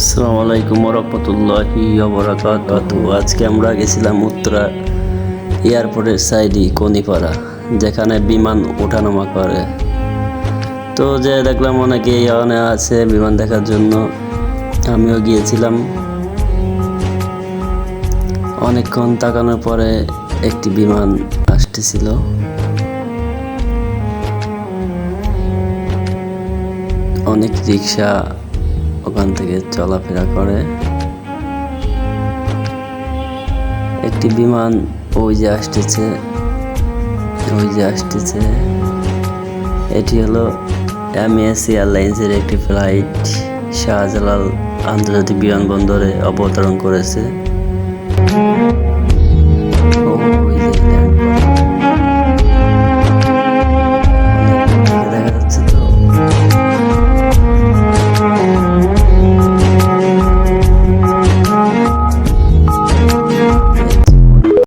আসসালামু আলাইকুম রহমতুল্লাহি আজকে আমরা গেছিলাম উত্তরা এয়ারপোর্টের সাইডে কনিপাড়া যেখানে বিমান ওঠানামা করে। তো যে দেখলাম অনেকে এখানে আছে বিমান দেখার জন্য, আমিও গিয়েছিলাম। অনেকক্ষণ তাকানোর পরে একটি বিমান আসতেছিল। অনেক রিক্সা ওখান থেকে চলাফেরা করে। একটি বিমান ওই যে আসতেছে, ওই যে আসতেছে। এটি হলো এমএস এয়ারলাইন্সের একটি ফ্লাইট শাহজালাল আন্তর্জাতিক বিমানবন্দরে অবতরণ করেছে।